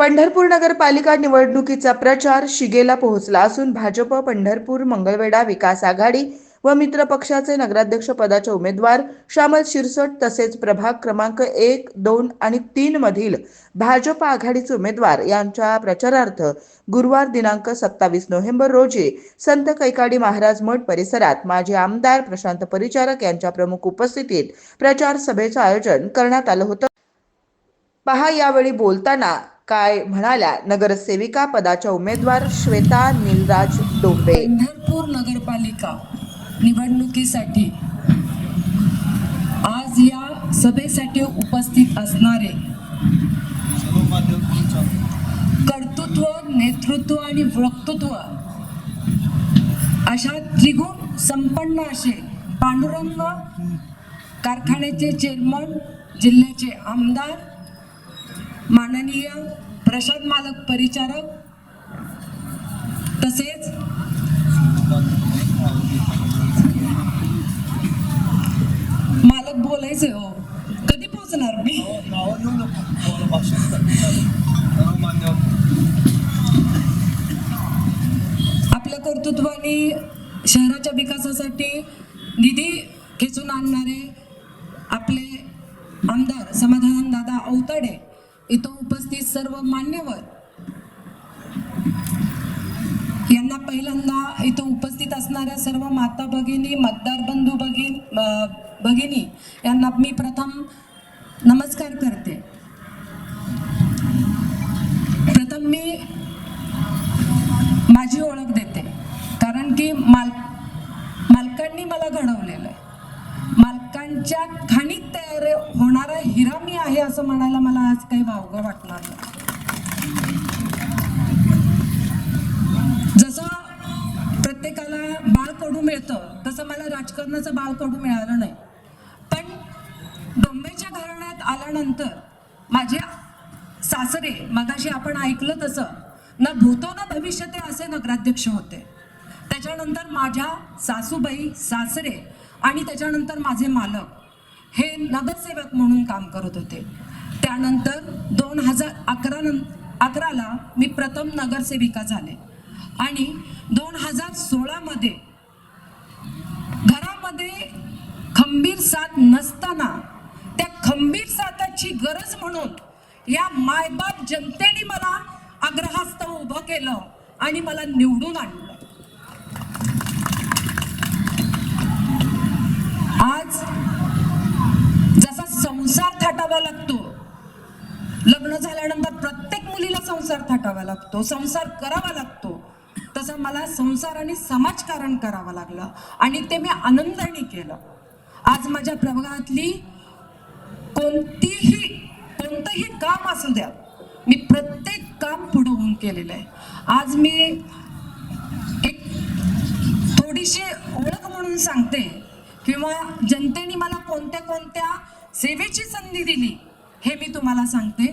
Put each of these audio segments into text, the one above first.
पंढरपूर नगरपालिका निवडणुकीचा प्रचार शिगेला पोहोचला असून भाजप पंढरपूर मंगळवेढा विकास आघाडी व मित्र पक्षाचे नगराध्यक्ष पदाचे उमेदवार श्यामल शिरसट तसेच प्रभाग क्रमांक एक दोन आणि तीन मधील भाजप आघाडीचे उमेदवार यांच्या प्रचारार्थ गुरुवार दिनांक सत्तावीस नोव्हेंबर रोजी संत कैकाडी महाराज मठ परिसरात माजी आमदार प्रशांत परिचारक यांच्या प्रमुख उपस्थितीत प्रचार सभेचं आयोजन करण्यात आलं होतं. पहा यावेळी बोलताना काय म्हणाल्या? नगरसेविका पदाच्या उमेदवार श्वेता निलराज डोंबे. पंढरपूर नगरपालिका निवडणुकीसाठी आज या सभेसाठी उपस्थित असणारे कर्तृत्व नेतृत्व आणि वक्तृत्व अशा त्रिगुण संपन्न असे पांडुरंग कारखान्याचे चेअरमन जिल्ह्याचे आमदार माननीय प्रसाद मालक परिचारक तसेच मालक बोलायचे हो. कधी पोहोचणार मी? आपल्या कर्तृत्वाने शहराच्या विकासासाठी निधी खेचून आणणारे आपले आमदार समाधान दादा अवताडे इथं उपस्थित सर्व मान्यवर. यांना पहिल्यांदा इथं उपस्थित असणाऱ्या सर्व माता भगिनी मतदार बंधू भगिन भगिनी यांना मी प्रथम नमस्कार करते. प्रथम मी माझी ओळख देते. कारण की माल मालकांनी मला घडवलेलं आहे. माल त्यांच्या खाणीत तयार होणारा हिरा मी आहे असं म्हणायला मला आज काही वावगं वाटणार नाही. जसं प्रत्येकाला बाळ कडू मिळतं तसं मला राजकारणाचं बाळ कडू मिळालं नाही. पण डोंबेच्या घराण्यात आल्यानंतर माझ्या सासरे मगाशी आपण ऐकलं तसं ना भूतो ना भविष्य ते असे नगराध्यक्ष होते. त्याच्यानंतर माझ्या सासूबाई सासरे आणि त्याच्यानंतर माझे मालक हे नगरसेवक म्हणून काम करत होते. त्यानंतर दोन हजार अकरा नं अकराला मी प्रथम नगरसेविका झाले. आणि दोन हजार सोळामध्ये घरामध्ये खंबीर साथ नसताना त्या खंबीर साथाची गरज म्हणून या मायबाप जनतेने मला आग्रहास्तव उभं केलं आणि मला निवडून आणलं आज जसा थाटावा लागतो. लग्न झाल्यानंतर प्रत्येक मुलीला संसार थाटावा लागतो संसार करावा लागतो. तसं मला संसार आणि समाजकारण करावं लागलं आणि ते मी आनंदाने केलं. आज माझ्या प्रभागातली कोणतीही कोणतंही काम असू द्या मी प्रत्येक काम पुढं होऊन केलेलं आहे. आज मी एक थोडीशी ओळख म्हणून सांगते किंवा जनतेने मला कोणत्या कोणत्या सेवेची संधी दिली. हे मी तुम्हाला सांगते.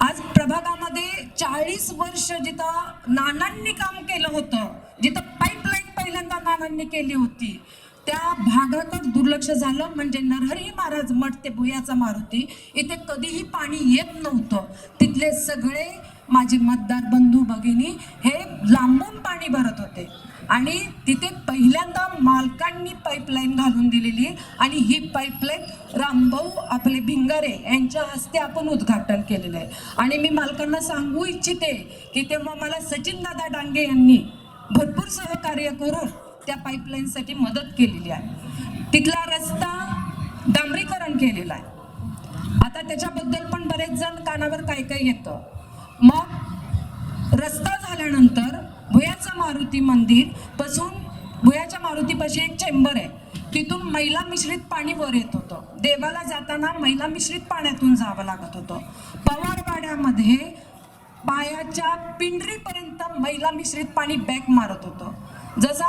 आज प्रभागामध्ये चाळीस वर्ष जिथं नानांनी काम केलं होतं जिथं पाईपलाईन पहिल्यांदा नानांनी केली होती त्या भागाकडे दुर्लक्ष झालं. म्हणजे नरहरी महाराज मठ ते भुयाचा मारुती इथे कधीही पाणी येत नव्हतं. तिथले सगळे माझे मतदार बंधू भगिनी हे लांबून पाणी भरत होते. आणि तिथे पहिल्यांदा मालकांनी पाईपलाईन घालून दिलेली आणि ही पाईपलाईन रामभाऊ आपले भिंगारे यांच्या हस्ते आपण उद्घाटन केलेलं आहे. आणि मी मालकांना सांगू इच्छिते की तेव्हा मला सचिन दादा डांगे यांनी भरपूर सहकार्य करून त्या पाईपलाईनसाठी मदत केलेली आहे. तिथला रस्ता डांबरीकरण केलेला आहे. आता त्याच्याबद्दल पण बरेच जण कानावर काय काय येतं. मग रस्ता झाल्यानंतर भुयाचं मारुती मंदिरपासून भुयाच्या मारुतीपाशी एक चेंबर आहे. तिथून मैला मिश्रित पाणी वर येत होतं. देवाला जाताना मैला मिश्रित पाण्यातून जावं लागत होतं. पवारवाड्यामध्ये पायाच्या पिंडरीपर्यंत मैला मिश्रित पाणी बॅक मारत होतं. जसा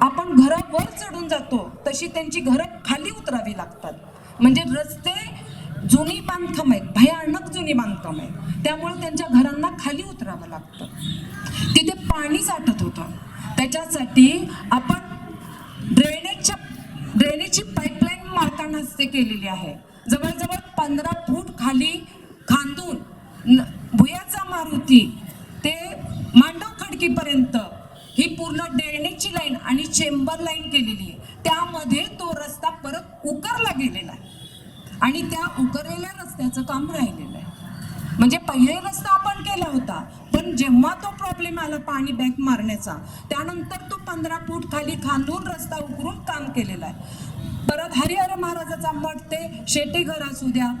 आपण घरं वर चढून जातो तशी त्यांची घरं खाली उतरावी लागतात. म्हणजे रस्ते जुनी बांधकाम आहेत भयानक जुनी बांधकाम आहेत. त्यामुळे त्यांच्या घरांना खाली उतरावं लागतं. तिथे पाणी साठत होतं. त्याच्यासाठी आपण ड्रेनेजच्या ड्रेनेजची पाईपलाईन मारताना हस्ते केलेली आहे. जवळजवळ पंधरा फूट खाली खांदून न- भुयाचा मारुती ते मांडव खडकीपर्यंत ही पूर्ण ड्रेनेजची लाईन आणि चेंबर लाईन केलेली आहे. त्यामध्ये तो रस्ता परत उकरला गेलेला आहे. आणि त्या उकरलेल्या रस्त्याचं काम राहिलेलं आहे. म्हणजे पहिले रस्ता आपण केला होता पण जेव्हा तो प्रॉब्लेम आला पाणी बॅक मारण्याचा त्यानंतर तो पंधरा फूट खाली खांदून रस्ता उकरून काम केलेला आहे. परत हरिहर महाराजाचा मठ ते शेटे घर असू द्या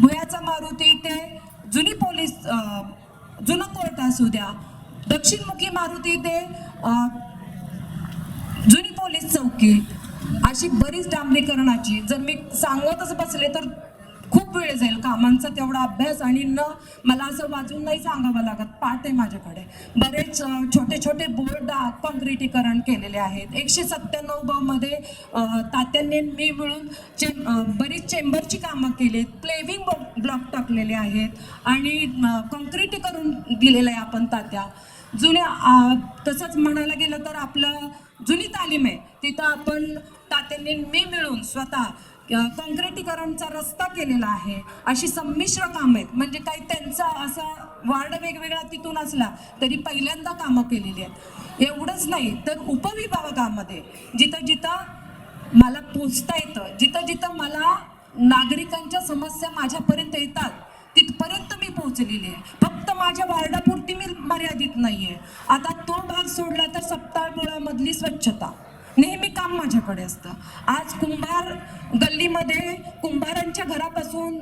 भुयाचा मारुती ते जुनी पोलीस जुनं कोर्ट असू द्या दक्षिणमुखी मारुती ते जुनी पोलीस चौकी अशी बरीच डांबरीकरणाची. जर मी सांगतच बसले तर खूप वेळ जाईल कामांचा तेवढा अभ्यास आणि न मला असं वाजून नाही सांगावं लागत. पाठ आहे माझ्याकडे. बरेच छोटे छोटे बोर्ड कॉन्क्रिटीकरण केलेले आहेत. एकशे सत्त्याण्णव ब मध्ये तात्यांनी मी मिळून चे बरीच चेंबरची कामं केली आहेत. प्लेविंग ब्लॉक टाकलेले आहेत आणि कॉन्क्रिटीकरण दिलेलं आहे आपण तात्या. जुन्या तसंच म्हणायला गेलं तर आपलं जुनी तालीम आहे. तिथं आपण तात्यांनी मी मिळून स्वतः अ, काँक्रिटीकरणचा रस्ता केलेला आहे. अशी संमिश्र कामं आहेत. म्हणजे काही त्यांचा असा वार्ड वेगवेगळा तिथून असला तरी पहिल्यांदा कामं केलेली आहेत. एवढंच नाही तर उपविभागामध्ये जिथं जिथं मला पोचता येतं जिथं जिथं मला नागरिकांच्या समस्या माझ्यापर्यंत येतात तिथपर्यंत मी पोहोचलेली आहे. फक्त माझ्या वार्डापुरती मी मर्यादित नाही आहे आता तो भाग सोडला तर सप्ताळमुळामधली स्वच्छता. नेहमी काम माझ्याकडे असतं. आज कुंभार गल्लीमध्ये कुंभारांच्या घरापासून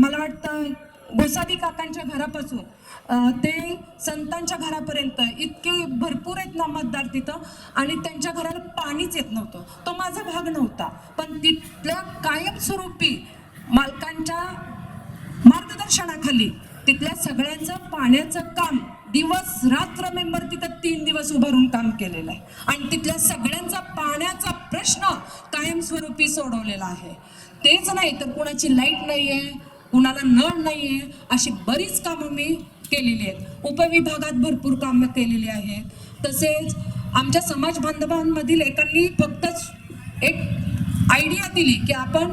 मला वाटतं गोसावी काकांच्या घरापासून ते संतांच्या घरापर्यंत इतके भरपूर आहेत ना मतदार तिथं आणि त्यांच्या घराला पाणीच येत नव्हतं. तो माझा भाग नव्हता. पण तिथल्या कायमस्वरूपी मालकांच्या मार्गदर्शनाखाली तिथल्या सगळ्यांचं पाण्याचं काम दिवस रात्र मेंबर तिथं तीन दिवस उभारून काम केलेलं आहे. आणि तिथल्या सगळ्यांचा पाण्याचा प्रश्न कायमस्वरूपी सोडवलेला आहे. तेच नाही तर कुणाची लाइट नाही आहे कुणाला नळ नाही आहे अशी बरीच कामं मी केलेली आहेत. उपविभागात भरपूर कामं केलेली आहेत. तसेच आमच्या समाज बांधवांमधील एकांनी फक्तच एक आयडिया दिली की आपण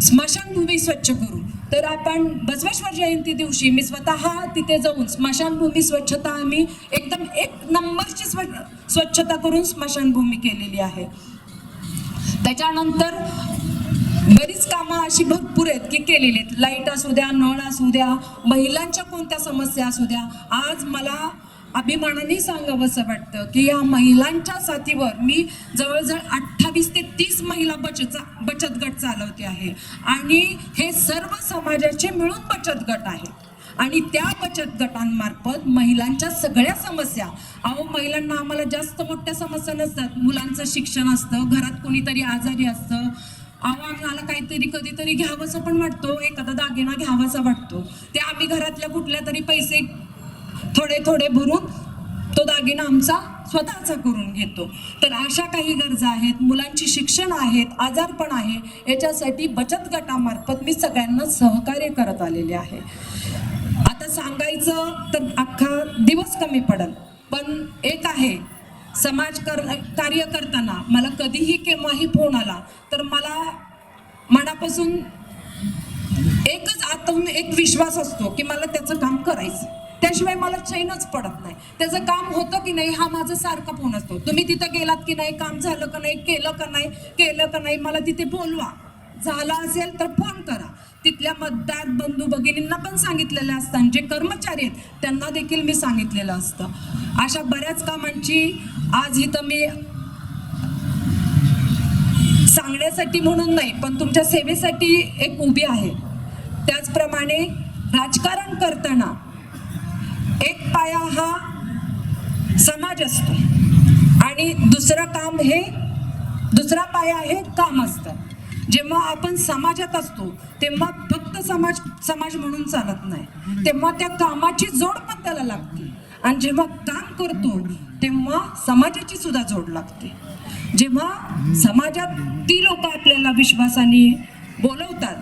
स्मशानभूमी स्वच्छ करू. तर आपण बसवेश्वर जयंती दिवशी मी स्वतः तिथे जाऊन स्मशानभूमी स्वच्छता आम्ही एकदम एक नंबरची स्व स्वच्छता करून स्मशानभूमी केलेली आहे. त्याच्यानंतर बरीच कामं अशी भरपूर आहेत की केलेली आहेत. लाइट असू द्या नळ असू द्या महिलांच्या कोणत्या समस्या असू द्या. आज मला अभिमानाने सांगावंसं वाटतं की या महिलांच्या साथीवर मी जवळजवळ अठ्ठावीस ते तीस महिला बचत बचत गट चालवते आहे. आणि हे सर्व समाजाचे मिळून बचत गट आहेत. आणि त्या बचत गटांमार्फत महिलांच्या सगळ्या समस्या अहो महिलांना आम्हाला जास्त मोठ्या समस्या नसतात. मुलांचं शिक्षण असतं घरात कोणीतरी आजारी असतं. अहो आम्हाला काहीतरी कधीतरी घ्यावंसं पण वाटतो. एखादा दागिना घ्यावासा वाटतो. ते आम्ही घरातल्या कुठल्या तरी पैसे थोडे थोडे भरून तो दागिना आमचा स्वतःचा करून घेतो. तर अशा काही गरजा आहेत मुलांची शिक्षण आहेत आजारपण आहे याच्यासाठी बचत गटामार्फत मी सगळ्यांना सहकार्य करत आलेले आहे. आता सांगायचं तर अख्खा दिवस कमी पडल पण एक आहे समाज कर कार्य करताना मला कधीही केव्हाही फोन आला तर मला मनापासून एकच आत्म एक विश्वास असतो की मला त्याचं काम करायचं त्याशिवाय मला चैनच पडत नाही. त्याचं काम होतं की नाही हा माझा सारखा फोन असतो. तुम्ही तिथं गेलात की नाही काम झालं का नाही केलं का नाही केलं का नाही मला तिथे बोलवा. झाला असेल तर फोन करा. तिथल्या मतदार बंधू भगिनींना पण सांगितलेलं असतं जे कर्मचारी आहेत त्यांना देखील मी सांगितलेलं असतं. अशा बऱ्याच कामांची आज इथं मी सांगण्यासाठी म्हणून नाही पण तुमच्या सेवेसाठी एक उभी आहे. त्याचप्रमाणे राजकारण करताना एक पाया हा समाज असतो. आणि दुसरं काम हे दुसरा पाया हे काम असतं. जेव्हा आपण समाजात असतो तेव्हा फक्त समाज समाज म्हणून चालत नाही. तेव्हा त्या कामाची जोड पण त्याला लागते. आणि जेव्हा काम करतो तेव्हा समाजाची सुद्धा जोड लागते. जेव्हा समाजात ती लोक आपल्याला विश्वासाने बोलवतात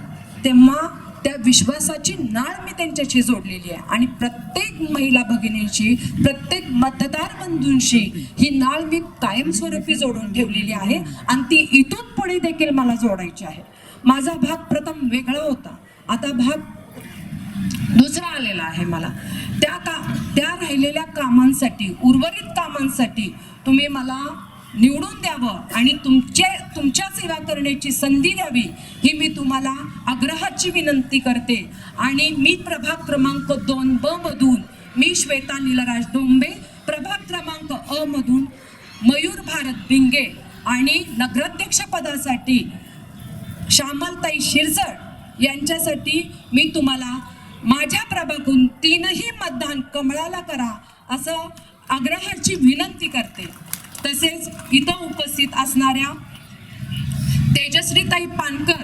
तेव्हा त्या विश्वासाची नाळ मी त्यांच्याशी जोडलेली आहे. आणि प्रत्येक महिला भगिनींशी प्रत्येक मतदार बंधूंशी ही नाळ मी कायमस्वरूपी जोडून ठेवलेली आहे आणि ती इथून पुढे देखील मला जोडायची आहे. माझा भाग प्रथम वेगळा होता. आता भाग दुसरा आलेला आहे मला. त्या का त्या राहिलेल्या कामांसाठी उर्वरित कामांसाठी तुम्ही मला निवडून द्यावं आणि तुमचे तुमच्या सेवा करण्याची संधी द्यावी ही मी तुम्हाला आग्रहाची विनंती करते. आणि मी प्रभाग क्रमांक दोन ब मधून मी श्वेता नीलराज डोंबे प्रभाग क्रमांक अ मधून मयूर भारत भिंगे आणि नगराध्यक्ष पदासाठी श्यामलताई शिरसट यांच्यासाठी मी तुम्हाला माझ्या प्रभागून तीनही मतदान कमळाला करा असं आग्रहाची विनंती करते. तसेच इथं उपस्थित असणाऱ्या तेजश्रीताई पानकर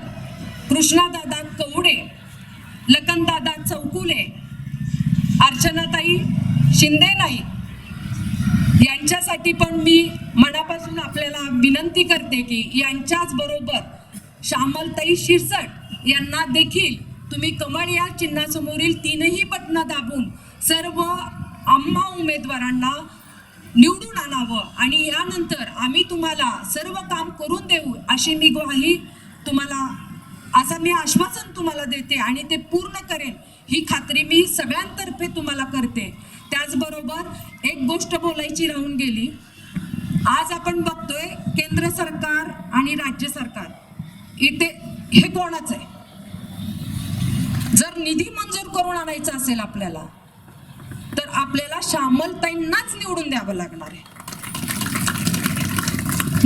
कृष्णादादा कवडे लखनदादा चौकुले अर्चनाताई शिंदे नाईक यांच्यासाठी पण मी मनापासून आपल्याला विनंती करते की यांच्याच बरोबर श्यामलताई शिरसट यांना देखील तुम्ही कमळ या चिन्हासमोरील तीनही बटणं दाबून सर्व आम्हा उमेदवारांना निवडून आणावं आणि यानंतर आम्ही तुम्हाला सर्व काम करून देऊ अशी मी ग्वाही तुम्हाला असं मी आश्वासन तुम्हाला देते आणि ते पूर्ण करेन ही खात्री मी सगळ्यांतर्फे तुम्हाला करते. त्याचबरोबर एक गोष्ट बोलायची राहून गेली. आज आपण बघतोय केंद्र सरकार आणि राज्य सरकार. इथे हे कोणाच आहे? जर निधी मंजूर करून आणायचा असेल आपल्याला तर आपल्याला श्यामलताईंनाच निवडून द्यावं लागणार आहे.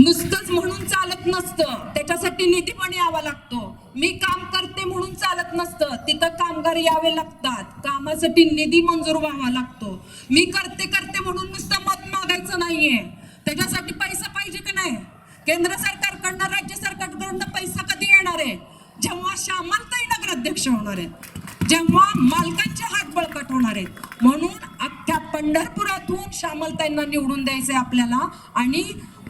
नुसतंच म्हणून चालत नसतं. त्याच्यासाठी निधी पण यावा लागतो. मी काम करते म्हणून चालत नसतं. तिथं कामगार यावे लागतात. कामासाठी निधी मंजूर व्हावा लागतो. मी करते करते म्हणून नुसतं मत मागायचं नाहीये. त्याच्यासाठी पैसा पाहिजे का नाही? केंद्र सरकारकडनं राज्य सरकारकडनं पैसा कधी येणार आहे? जेव्हा श्यामलताई नगराध्यक्ष होणार आहेत. जेव्हा मालकांच्या हात बळकट होणार आहेत म्हणून अख्ख्या पंढरपुरातून यांना निवडून द्यायचे आपल्याला. आणि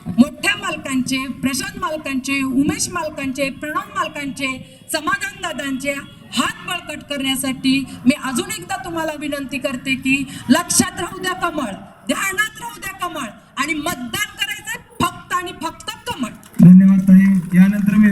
मोठ्या मालकांचे प्रशांत मालकांचे उमेश मालकांचे प्रणव मालकांचे समाधान दादांचे हात बळकट करण्यासाठी मी अजून एकदा तुम्हाला विनंती करते की लक्षात राहू द्या कमळ ध्यानात राहू द्या कमळ आणि मतदान करायचं फक्त आणि फक्त कमळ. धन्यवाद यानंतर मी